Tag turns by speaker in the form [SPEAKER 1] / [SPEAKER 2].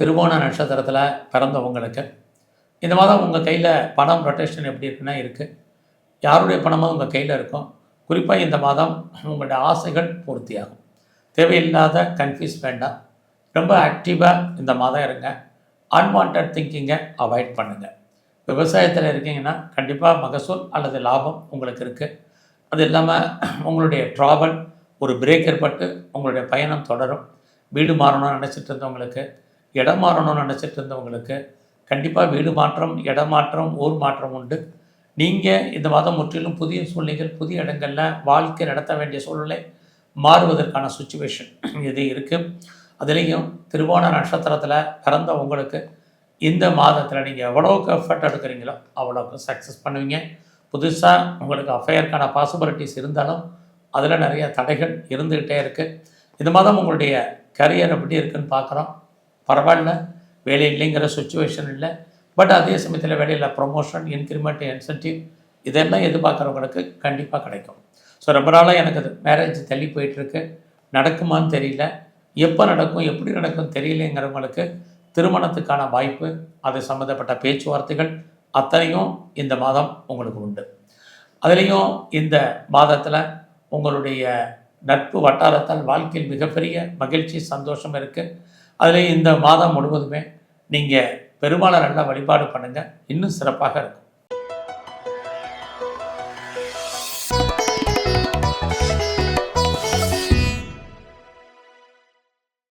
[SPEAKER 1] திருவோண நட்சத்திரத்தில் பிறந்தவங்களுக்கு இந்த மாதம் உங்கள் கையில் பணம் ரொட்டேஷன் எப்படி இருக்குன்னா இருக்குது யாருடைய பணமும் உங்கள் கையில் இருக்கும். குறிப்பாக இந்த மாதம் உங்களுடைய ஆசைகள் பூர்த்தியாகும். தேவையில்லாத கன்ஃபியூஸ் வேண்டாம். ரொம்ப ஆக்டிவாக இந்த மாதம் இருங்க. அன்வான்ட் திங்கிங்கை அவாய்ட் பண்ணுங்கள் விவசாயத்தில் இருக்கீங்கன்னா கண்டிப்பாக மகசூல் அல்லது லாபம் உங்களுக்கு இருக்குது அது இல்லாமல் உங்களுடைய ட்ராவல் ஒரு பிரேக் ஏற்பட்டு உங்களுடைய பயணம் தொடரும். வீடு மாறணும்னு நினச்சிட்டு இருந்தவங்களுக்கு இடம் மாறணும்னு நினச்சிட்டு இருந்தவங்களுக்கு கண்டிப்பாக வீடு மாற்றம் இடம் மாற்றம் ஊர் மாற்றம் உண்டு. நீங்கள் இந்த மாதம் முற்றிலும் புதிய சூழ்நிலைகள் புதிய இடங்களில் வாழ்க்கை நடத்த வேண்டிய சூழ்நிலை மாறுவதற்கான சுச்சுவேஷன் இது இருக்குது அதுலேயும் திருவோண நட்சத்திரத்தில் பிறந்த உங்களுக்கு இந்த மாதத்தில் நீங்கள் எவ்வளோக்கு எஃபர்ட் எடுக்கிறீங்களோ அவ்வளோக்கு சக்ஸஸ் பண்ணுவீங்க. புதுசாக உங்களுக்கு அஃபையருக்கான பாசிபிலிட்டிஸ் இருந்தாலும் அதில் நிறைய தடைகள் இருந்துக்கிட்டே இருக்குது இந்த மாதம் உங்களுடைய கரியர் எப்படி இருக்குன்னு பார்க்குறோம். பரவாயில்ல வேலை இல்லைங்கிற சுச்சுவேஷன் இல்லை. பட் அதே சமயத்தில் வேலையில் ப்ரொமோஷன் இன்க்ரிமெண்ட் இன்சென்டிவ் இதெல்லாம் எதிர்பார்க்குறவங்களுக்கு கண்டிப்பாக கிடைக்கும். ஸோ ரொம்ப நாளாக எனக்கு அது மேரேஜ் தள்ளி போயிட்டுருக்கு. நடக்குமான்னு தெரியல. எப்போ நடக்கும் எப்படி நடக்கும் தெரியலங்கிறவங்களுக்கு திருமணத்துக்கான வாய்ப்பு அது சம்மந்தப்பட்ட பேச்சுவார்த்தைகள் அத்தனையும் இந்த மாதம் உங்களுக்கு உண்டு. அதுலேயும் இந்த மாதத்தில் உங்களுடைய நட்பு வட்டாரத்தால் வாழ்க்கையில் மிகப்பெரிய மகிழ்ச்சி சந்தோஷம் இருக்குது அதில் இந்த மாதம் முழுவதுமே நீங்கள் பெருமாளை நல்லா வழிபாடு பண்ணுங்கள் இன்னும் சிறப்பாக இருக்கும்.